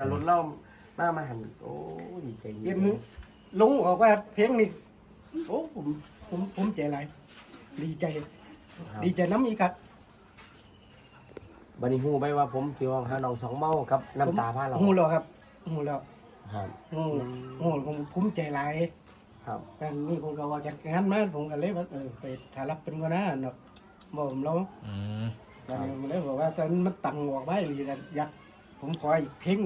แต่รถเล่ามามาหันโอ้ดีใจเห็นลุงบอกว่าเพลงนี้โอ้ผมผมผมใจหลายดีใจ ดีใจน้ำอีกครับบันนี้ฮู้ไหมว่าผมสิห้องหาน้องสองเมาครับน้ำตาพาเราหูแล้วครับหูแล้วครับหูหูผมผมใจหลายครับกันนี่ผมก็ว่าจากงานมาผมก็เลยว่าเออไปถ่ายรับเป็นก็น่าเนาะบอกผมแล้วอืมแล้วมันเลยบอกว่าตอนมันตังออกไว้หรืออยากผมขออีกเพลง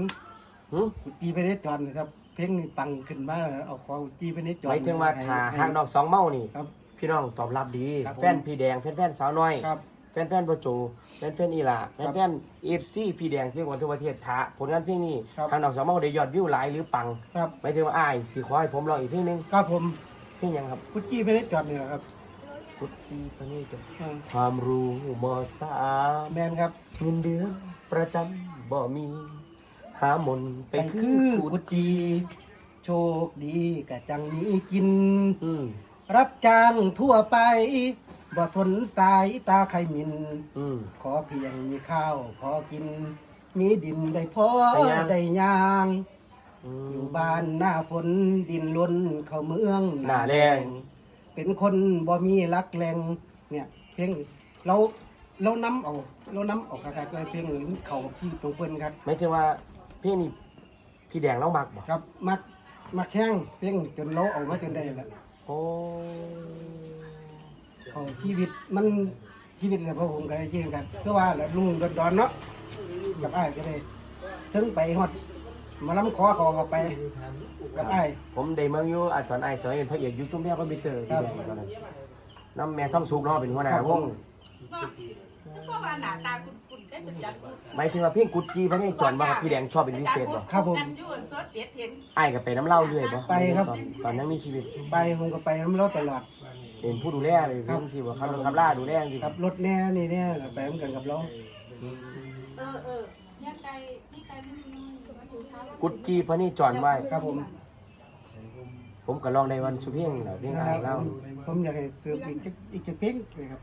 หึกุจีไปได้จอนนะครับ เพลงนี้ตังขึ้นมาเอาขอกุจีไปได้จหอนมายถึงว่าถ้าหางน้องสองเมานี่ ครับพี่น้องตอบรับดี ครับผม แฟนพี่แดงแฟนแฟนสาวน้อย ครับ แฟนแฟนโปรโจแฟนแฟนอีหล่าแฟครันบแฟนเอฟซีพี่แดงที่คนทั่วประเทศท้าผลงานเพลงนี้ครับ ทางน้องสองเมาได้ยอดวิวหลายหรือปังครับหมายถึงว่าอ้ายสิขอให้ผมลองอีกเพลงหนึงครับผมเพลงหยังครับกุจีไปได้จอนนี่แหละครับพุทธีปณีจอ่าความรู้มสามแมนครับ เงินเดือนประจำบ่มี หามนไปไปคืคืออกุกุดจี โชคดีกะจังมีกิน อืมรับจ้างทั่วไป บ่สนสายตาใครหมิน อืม ขอเพียงมีข้าวพอกิน มีดินได้พอได้ย่าง ได้ย่าง อือมยู่บ้านหน้าฝนดินล้นเข้าเมืองหน้าแรงเป็นคนบ่มีรักแรงเนี่ยเพียงเราเรานำเอาเรานำเอาคักๆเลยเพียงเขาที่ตรงเปิ้นครับหมายถึงว่า เพลงนี้พี่แดงเล่ามักบ่ครับมักมักแข้งเพียงจนเราเอามาจนได้แล้วโอ้เขาชีวิตมันชีวิตกับพวกผมก็ได้จริงกันก็ว่าแล้วลุงดอนๆเนาะกับอ้ายก็ได้ถึงไปฮอดมาล้ำคอเขาก็ไปกับอ้ายผมได้เมืองอยู่อะตอนไอ้ายสมัยเป็นพระเอกอยู่ชุมแพรคอมพิวเตอร์ครัพี่บแดงตอนนั้นน้ำแม่ท่องสุกเนาะเป็นหัวหน้าวงเพราะว่าหน้าตาคุณ คุณได้เป็นจัดหมายถึงว่าเพลงกุดจีพระนี่จอนว่าพี่แดงชอบเป็นพิเศษบ่ครับผมกันยุ่นสดเด็ดเห็นไอ้ายก็ไปน้ำเหล่าเรื่อยบ่ไปครับ ตอนตอนนั้นมีชีวิต ไปผมก็ไปน้ำเราตลอด เป็นผู้ดูแลเลยเพิ่งสิว่าขับรถขับล่าดูแลจริงกับรถแน่นี่เนี่ยก็ไปเหมือนกันกับเราเออเออเนี่ยไก่นี่ไก่ไม่มีสมัยอยู่เช้ากุดจีพระนี่จอนไว้ครับผมผมก็ลองในวันสุเพียงแหละเพียงนะอ่าคนรับเล่าผมอยากให้สืบอีกจักอีกจะเพ่งเลยครับ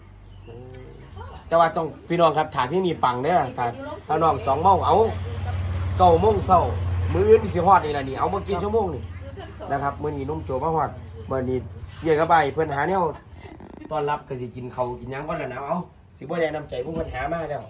แต่ว่าต้องพี่น้องครับถามพี่นี่ปังเด้อถ้าถ้าน้องสองโมงเอาเก้าโมงเช้ามื้ออื่นสิฮอดนี่ล่ะนี่เอามากินชั่วโมงนี่นะครับมื้อนี้นุ่มโจมาฮอดมื้อนี้เยี่ยกับไปเพิ่นหาแนวต้อนรับก็สิกินข้าวกินหยังก่อนแล้วนะเอาสิบ่ได้นำใจพวกเพิ่นหามาแล้ว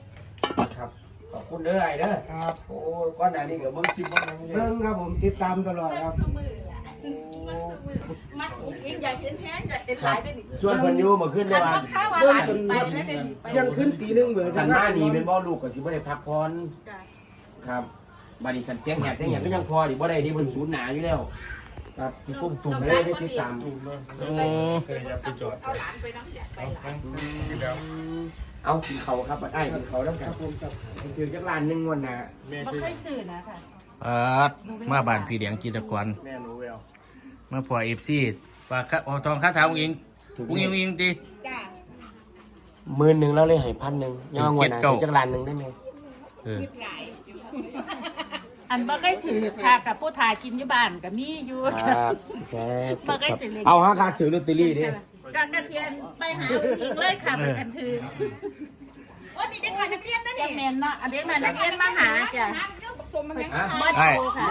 ครับขอบคุณเด้อไอ้เด้อครับโอ้ก่อนหน้านี้ก็เบิ่งคลิปบ่นั่นเลเบิ่ยงครับผมติดตามตลอดเริ่คมรับสมือละ มันสมือมันอุ้งอิงอยากเห็นแห้งอยากเห็นหลายเป็นอีกส่วนเพิ่นอยู่มื่อคืนคัได้นว่าว่าข้าวว่าหลายไปแล้วเป็นไปเที่ยงคืนตีหนึงเหมือนสันมานีเป็นบ่ลูกก็สิบ่ได้พักผ่อน จ้ะครับบาดนีสันเสียงแหบเสียงแหบก็ยังพอดิบ่ได้ที่เพิ่นสูญหนาอยู่แล้ว ครับพี่ปุ้มตุ่มไม่ได้ติดตามอืมเอาหลานไปน้ำอยากไปหลานเอากินเขาครับไอ้กินเขาแล้วครับผมครับถือจักรานหนึงวันน่ะบ่เคยซื้อนะค่ะเอิดมาบ้านพี่เลี้ยงจิตรกรแม่หนูแวว มาพอเอฟซีปากกะออทองคาถาอุ้งอิงอุ้งอิงอุ้งอิงตี จ้าหมื่นหนึงแล้วเลยให้พันหนึงยังเอางวดหน้าเจ็ดเก้าถือจักรานหนึงได้ไหมเออหลายอันบ่เคยถือค่ะกับผู้ทายกินอยู่บ้านก็มีอยู่ ครับแค่บ่เคยถือเลยเอาฮะค่ะถือลอตเตอรี่ดิกเกษียณไปหาผู้หญิงเลยค่ะไปกันถือว่านี่จะขายนักเรียนนะนี่เมนเนาะอันเด็กมานักเรียนมาหาจ้ะฮะมาดูค่ะ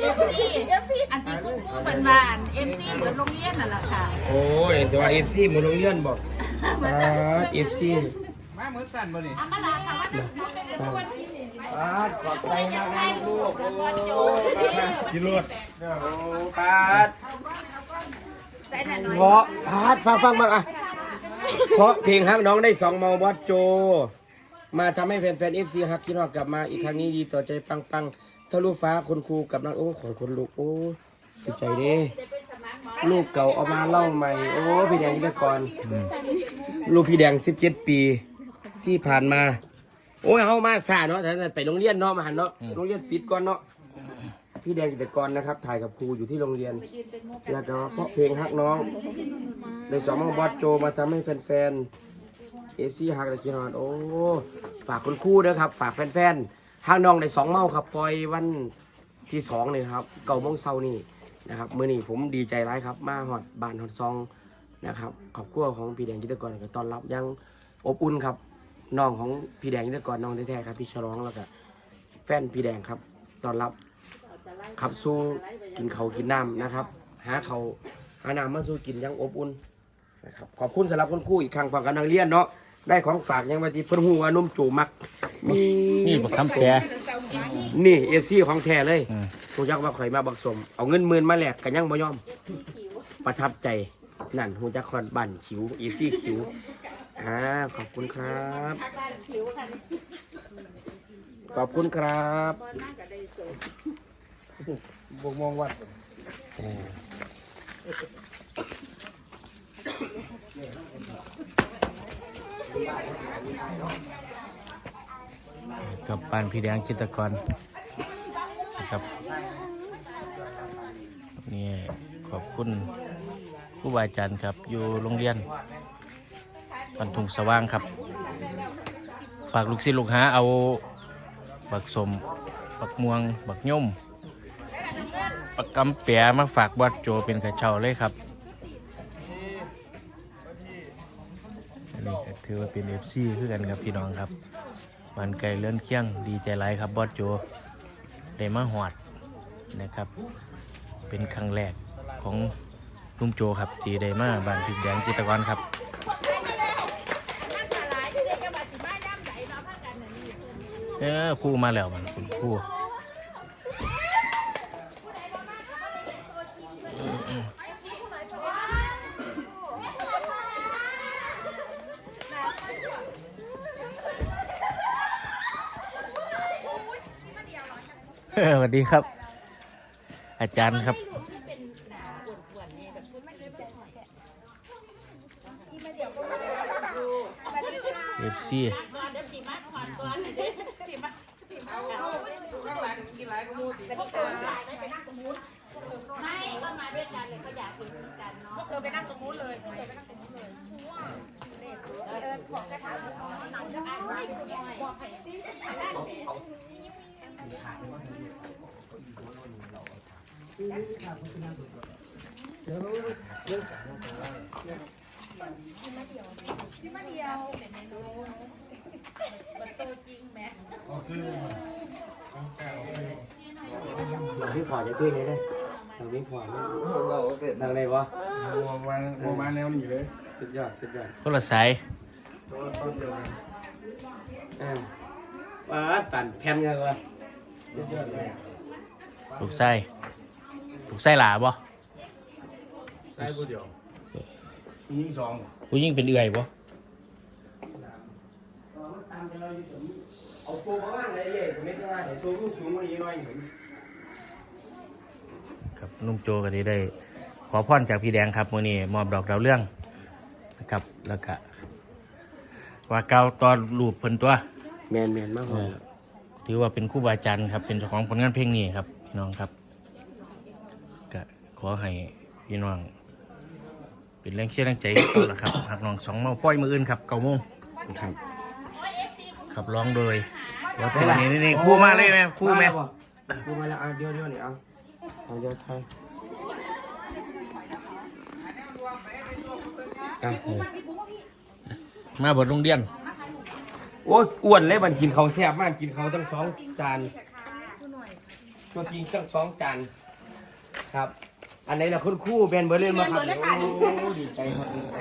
เอฟซีเอฟซีอันที่คุณครูเป็นบ้านเอฟซีเหมือนโรงเรียนนั่นแหละค่ะโอ้ยแต่ว่า FC หมดโรงเรียนบอกอ่า FC เอามาลาค่ะว่าน้องเป็นคนอ่าขอบใจจะมากให้นะลูลูกกกัโอ้บพ่อโจกินรถโอ้ปาดใส่หน่อย เพราะพาดฟังฟังบ้างอะเพราะเพลงฮักน้องได้สองเมาบอสโจ มาทำให้แฟนๆเอฟซีฮักคิดฮอดกลับมาอีกครั้งนี้ดีต่อใจปังปังทะลุฟ้าคนครูกับนักโอ้ของคนลูกโอ้ดีใจเด้ลูกเก่าเอามาเล่าใหม่ โอ้พี่แดงยิกรลูกพี่แดงสิบเจ็ดปี ที่ผ่านมา โอ้ยเขามาซาเนาะแต่ไปโรงเรียนเนาะมาหันเนาะโรงเรียนปิดก่อนเนาะพี่แดงกิจกรนะครับ ถ่ายกับครูอยู่ที่โรงเรียนอยากจะเพราะเพลงฮักน้องในสองมอบอสโจมาทำให้แฟนๆ เอฟซีฮักตะคีนอนโอ้ฝากคุณครู่ด้วยครับ ฝากแฟนๆฮักน้องในสองเมาครับปล่อยวันที่สองเลยครับเก่าโมงเช้านี่นะครับมื่อนี้ผมดีใจร้ายครับ มาฮอดบ้านฮอดซองนะครับขอบครัวของพี่แดงกิจกรก็ต้อนรับอยังอบอุ่นครับน้องของพี่แดงกิจกรน้องแท้ๆครับพี่ฉลองแล้วก็แฟนพี่แดงครับต้อนรับ ขับสู้กินเขาวกินน้ำนะครับ หาเขาวหาน้ำมาสู้กินอยังอบอุ่นนะครับขอบคุณสำหรับคุณครู่อีกครั้งความกันนักเรียนเนาะ ได้ของฝากยังมาที่เพิ่นหูว่านุ่มจูมักมีนี่บักคำแปรนี่เอฟซีของแท้เลยอืมกูยักว่าข่อยมาบักสม เอาเงินหมื่นมาแลกกันยังบ่ยอม ประทับใจ นั่นหูจักคอนบั่นขิวเอฟซีขิวอ่าขอบคุณครับ ขอบคุณครับบกมองวัด กับปานพี่แดงจิตรกรครับนี่ขอบคุณผู้บาอาจารย์ครับ อยู่โรงเรียนปันทุงสว่างครับ ฝากลูกศิษย์ลูกหาเอาบักสมบักม่วง บักย่มบักกำเปียมาฝากบอดโจเป็นกระเช้าเลยครับ นี้ก็ถือว่าเป็นเอฟซีคือกันครับพี่น้องครับวันไก่เลื่อนเคียงดีใจหลายครับบอสโจได้มาหอดนะครับ เป็นครั้งแรกของลุงโจครับที่ได้มาบ้านพิกแดงจิตกรครับเออคู่มาแล้วมันคุณค สวัสดีครับ อาจารย์ครับเอฟซีไม่ก็มาด้วยกันเลยก็อยากกินเอนกันเนาะเธอไปนั่งตรงนู้นเลยเธอไปนั่งตรงนู้นเลยเราพี่พอจะ เพื่อนเลยนะเราพี่พอเนี่ยดังเลยวะวางวางแนวหนีเลยสุดยอดสุดยอดคนละสายอ่าว้าดปั่นแผ่นกันวะสุดยอดเลย ลูกไส้ลูกไส้หลาบ่ใช่ผู้เดียวยิงสองผู้ยิ่งเป็นเอื่อยบ่เอาตัวข้างล่างเลยเลยไม่ใช่ว่าเห็นตัวลูกสูงกว่านี้หน่อยเห็นครับลุงโจก็ได้ได้ ขอพรจากพี่แดงครับมื้อนี้มอบดอกดาวเรื่องนะครับแล้วก็ว่าเกล่าวตอนรูปเพิ่นตัว แมนแมนมากเลย ถือว่าเป็นครู่บาอาจารย์ครับเป็นเจ้าของผลงานเพลงนี้ครับพี่น้องครับก็ขอให้พี่น้อง เป็นแรงเชียร์แรงใจให้เราละครับหากน้องสองเมาป้อยมืออื่นครับเก้าโมงครับขับร้องโดยว่าเป็นนี่นี่นี่คู่มาเลยไหมคู่ไหมคู่มาแล้วเอาเดี๋ยวเดี๋ยวนี่เอาเอาเดี๋ยวไทยอะมาบทโรงเรียน โอ้ยอ้วนเลยมันกินเขาวแซ่บมากกินเขาวตั้งสองจานตัวจริงตั้งสองจานครับ อันไหนล่ะคุณครู่แบนเบอร์เล่นมาครับโอ้ดีใจครับดีใจ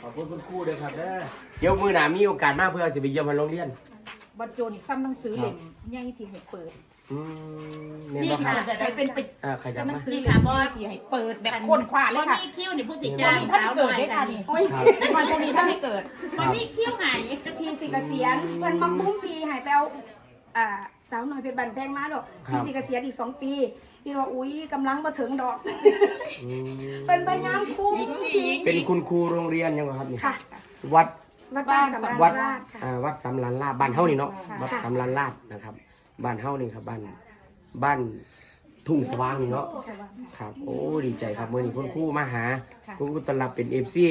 ขอบคุณคุณครู่ด้วยครับเด้อเดี๋ยวมือหนามีโอกาสมากเพื่อจะไปเยี่ยมมันโรงเรียน บัตรโจนซ้ำหนังสือเล่มใหญ่ที่ให้เปิดอืมเนี่ยนี่บ่คค่ะรับจะได้เป็นไปอ่าขยับหนัมางสือเล่มที่ให้เปิดแบบคนขวาเลยค่ะมีคิ้วนี่ผู้สิวัจ้านนี้ท่านเกิดได้ค่ะนี่โอ้ยครับวันพรุ่งนี้ท่านไม่เกิด มันมีคิ้วหายพี่สิเกษียณเพิ่นมาคุ้มปีใหายไปเอาอ่าสาวหน่อยไปบันแพงมาดอกพี่สิเกษียณอีกสองปีพี่ว่าอุ้ยกำลังมาถึงดอกอืมเป็นพยายามคุ้มปีเป็นคุณครูโรงเรียนยังไงครับนี่ค่ะ วัด วัดบ้านสำราญวัดราชค่ะ อ่าวัดสำรันลาดบ้านเฮานี่เนาะค่ะ วัดสำรันลาดนะครับบ้านเฮานี่ครับบ้านบ้านทุ่งสว่างนี่เนาะครับ โอ้ดีใจครับมื่อนี้คุณครูมาหาคุณครูต้อนรับเป็นเอฟซี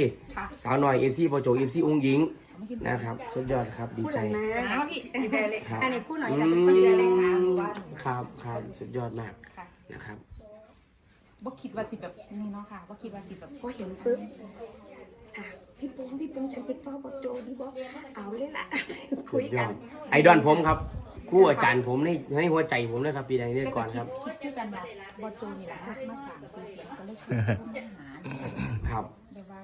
สาวหน่อยเอฟซีพอโจเอฟซีองค์หญิงนะครับสุดยอดครับดีพูดใจหน่อยนะเอาพี่ครับ อันนี้พูดหน่อยนะเป็นคนเดียวเลยค่ะหมู่บ้านครับครับสุดยอดมากนะครับ บ่คิดว่าสิแบบนี่เนาะค่ะบ่คิดว่าสิแบบพอเห็นปุ๊บค่ะ พี่ปุ้งพี่ปุ้งฉันเป็นพ่อบอโจดีบอกเอาเลยล่ะ คุสุยดยกัอนดไอดอลผมครับคู่อาจารย์ผมในในหัวใจผมนะครับปีใดนี้ก่อนครับ คิดที่กันแบบบอโจนี่แหละทักมาจากสีเสียงก็เลยคือปัญหาครับแบบว่า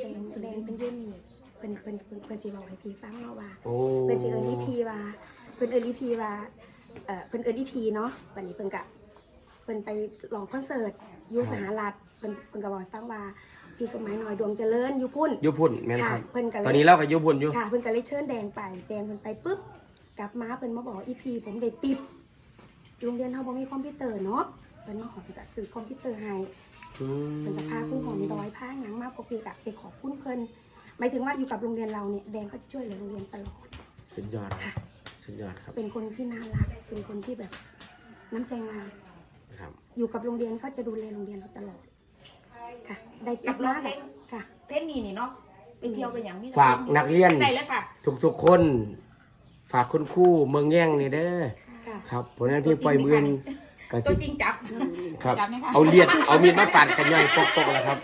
แดงแดงเป็นเรื่องนี้เพิ่นเพิ่นเพิ่นเพิ่นสิบอกให้พี่ฟังเนาะว่า โอ้เพิ่นสิเอิ้นอีพีว่าเพิ่นเอิ้นอีพีว่าเอ่อเพิ่นเอิ้นอีพีเนาะวันนี้เพิ่นก็เพิ่นไปร้องคอนเสิร์ตอยู่สหรัฐเพิ่นเพิ่นก็บอกให้ฟังว่า พี่สมหมายหน่อยดวงเจริญอยู่พุ่น ยุพุ่นแม่นครับค่ะเพิ่นก็เลย ตอนนี้เรากับยุพุ่นอยู่ ค่ะเพิ่นก็เลยเชิญแดงไปแดงเพิ่นไปปุ๊บกลับมาเพิ่นมาบอกอีพีผมได้ติดโรงเรียนเฮาบ่มีคอมพิวเตอร์เนาะเพิ่นมาขอเพิ่นก็ซื้อคอมพิวเตอร์ให้อืมเพิ่นก็พาคุณหอมดอยพาหยังมาปกติก็ไปขอบคุณเพิ่นหมายถึงว่าอยู่กับโรงเรียนเราเนี่ยแดงก็จะช่วยเหลือโรงเรียนตลอด สุดยอด ค่ะ สุดยอดครับ เป็นคนที่น่ารักเป็นคนที่แบบน้ำใจงามครับ อยู่กับโรงเรียนก็จะดูแลโรงเรียนเราตลอด ค่ะ ได้กลับมาแบบค่ะเพลงนี้นี่เนาะไปเที่ยวไปอย่างนี้ฝากนักเรียนได้เลยค่ะ ทุกๆคน ฝากคุณครู่เมืองแย่งนี่เด้อค่ะ ครับผลงานเพลงปล่อยมือนก็ตัสิวจริงจับครับ จับไหมคะเอาเลียดเอามีดมาปัดกันย่อยปกๆแล้วครับ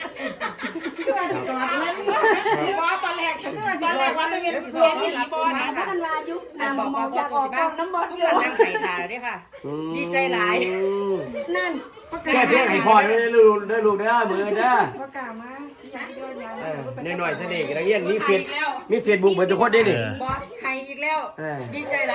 ว่าต อนแรกตอนแรกว่าจะเป็นเพลงที่รีบอลมานะพัคะฒนายุคนามมองอยากออกกล้องน้ำบอลทุกเยคนอะนั่งไข่ทาด้วยค่ะ ดีใจหลาย นั่นแค่เพียงให้พอเด้อลูกเด้อลูกเด้อมือเด้อประกาศมาอยากโดนยาวเออหน่อยๆเสน่ห์นักเรียนมีเฟซมีเฟซบุ๊กเหมือนทุกคนได้ดิบอสไข่อีกแล้วเออดีใจหลาย